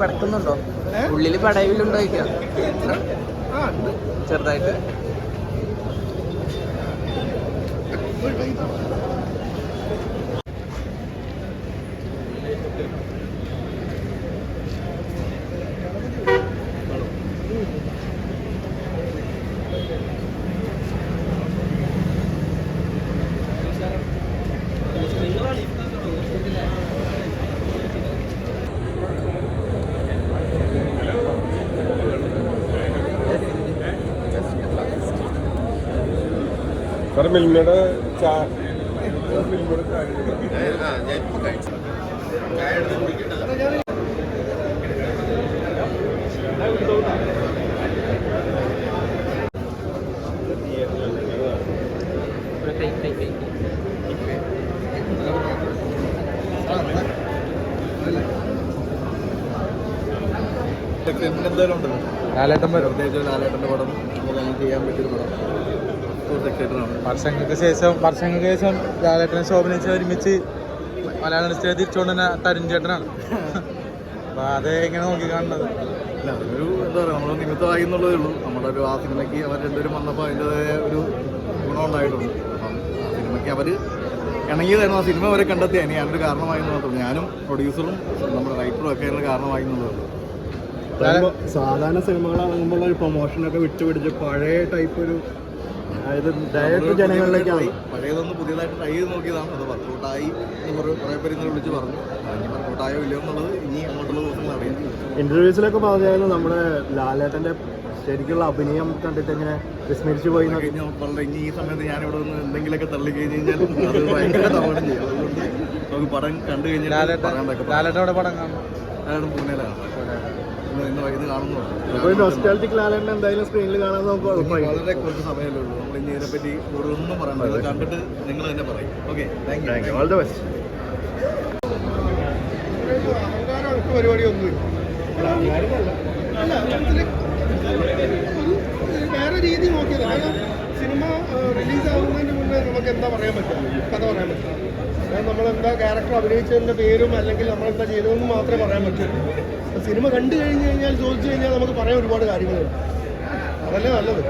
പടക്കുന്നുണ്ടോ? ഉള്ളിൽ പടയിലുണ്ടോ ചെറുതായിട്ട് ആ ഉണ്ട്. സാറ് മിൽമയുടെ ലാലേട്ടൻ വരും. പ്രത്യേകിച്ച് ലാലേട്ടന്റെ പടം നമുക്ക് അങ്ങനെ ചെയ്യാൻ പടം. സെക്രട്ടറിയാണ് വർഷങ്ങൾക്ക് ശേഷം വർഷങ്ങൾക്ക് ശേഷം ലാലേട്ടനെ ശോഭനിച്ച് ഒരുമിച്ച് മലയാള ഇൻഡസ്ട്രിയെ തിരിച്ചുകൊണ്ട് തന്നെ തരുൺ ചേട്ടനാണ്. അപ്പൊ അത് എങ്ങനെ നോക്കി കാണുന്നത്? അല്ല ഒരു എന്താ പറയുക നമ്മൾ നിമിത്തമായി എന്നുള്ളതേ ഉള്ളൂ. നമ്മുടെ ഒരു ആ സിനിമയ്ക്ക് അവർ രണ്ടുപേരും വന്നപ്പോൾ അതിന്റെതായ ഒരു ഗുണം ഉണ്ടായിട്ടുണ്ട്. അപ്പം ആ സിനിമയ്ക്ക് അവർ ഇണങ്ങിയതായിരുന്നു. ആ സിനിമ വരെ കണ്ടെത്തിയ ഇനി ഞാനൊരു കാരണമായി എന്ന് മാത്രം ഞാനും പ്രൊഡ്യൂസറും നമ്മുടെ റൈറ്ററും ഒക്കെ അതിന് കാരണമായി എന്നുള്ളതേ സാധാരണ സിനിമകളാകുമ്പോൾ ഒരു പ്രൊമോഷനൊക്കെ വിട്ടുപിടിച്ച് പഴയ ടൈപ്പ് ഒരു അതായത് ഡയറക്റ്റ് ജനങ്ങളിലേക്കാണ് പഴയതൊന്ന് പുതിയതായിട്ട് ട്രൈ ചെയ്ത് നോക്കിയതാണ്. അത് വർക്കൗട്ടായി എന്ന് കുറേ പേര് ഇന്നലെ വിളിച്ച് പറഞ്ഞു. ഇനി വർക്കൗട്ടായോ ഇല്ലയോ എന്നുള്ളത് ഇനി അങ്ങോട്ടുള്ള ദിവസങ്ങൾ അറിയാം ഇന്റർവ്യൂസിലൊക്കെ പറഞ്ഞായിരുന്നു നമ്മുടെ ലാലേട്ടന്റെ ശരിക്കുള്ള അഭിനയം കണ്ടിട്ട് ഇങ്ങനെ വിസ്മരിച്ചു പോയി. വളരെ ഇനി ഈ സമയത്ത് ഞാൻ ഇവിടെ നിന്ന് എന്തെങ്കിലുമൊക്കെ തള്ളി കഴിഞ്ഞ് കഴിഞ്ഞാൽ അത് ഭയങ്കര തവണ ചെയ്യും. അതുകൊണ്ട് നമുക്ക് പടം കണ്ടു കഴിഞ്ഞാൽ ലാലേട്ടൻ പടം കാണും. പൂനെയിലാണ്. ഇന്ന് ഇന്ന് എന്തായാലും സ്ക്രീനിൽ കാണാൻ നമുക്ക് വളരെ കുറച്ച് സമയമല്ലേ ഉള്ളൂ. നമ്മൾ ഇനി ഇതിനെപ്പറ്റി കണ്ടിട്ട് നിങ്ങൾ തന്നെ പറയും. Okay thank you all the best ഒരു വേറെ രീതി നോക്കിയത്. കാരണം സിനിമ റിലീസ് ആവുന്നതിന് മുന്നേ നമുക്ക് എന്താ പറയാൻ പറ്റും കഥ പറയാൻ പറ്റും എന്താ ക്യാരക്ടർ അഭിനയിച്ചതിന്റെ പേരും അല്ലെങ്കിൽ നമ്മളെന്താ ചെയ്തതെന്ന് മാത്രമേ പറയാൻ പറ്റൂ. സിനിമ കണ്ടു കഴിഞ്ഞ് കഴിഞ്ഞാൽ ചോദിച്ചു കഴിഞ്ഞാൽ നമുക്ക് പറയാൻ ഒരുപാട് കാര്യങ്ങളുണ്ട്. അതല്ലേ നല്ലത്?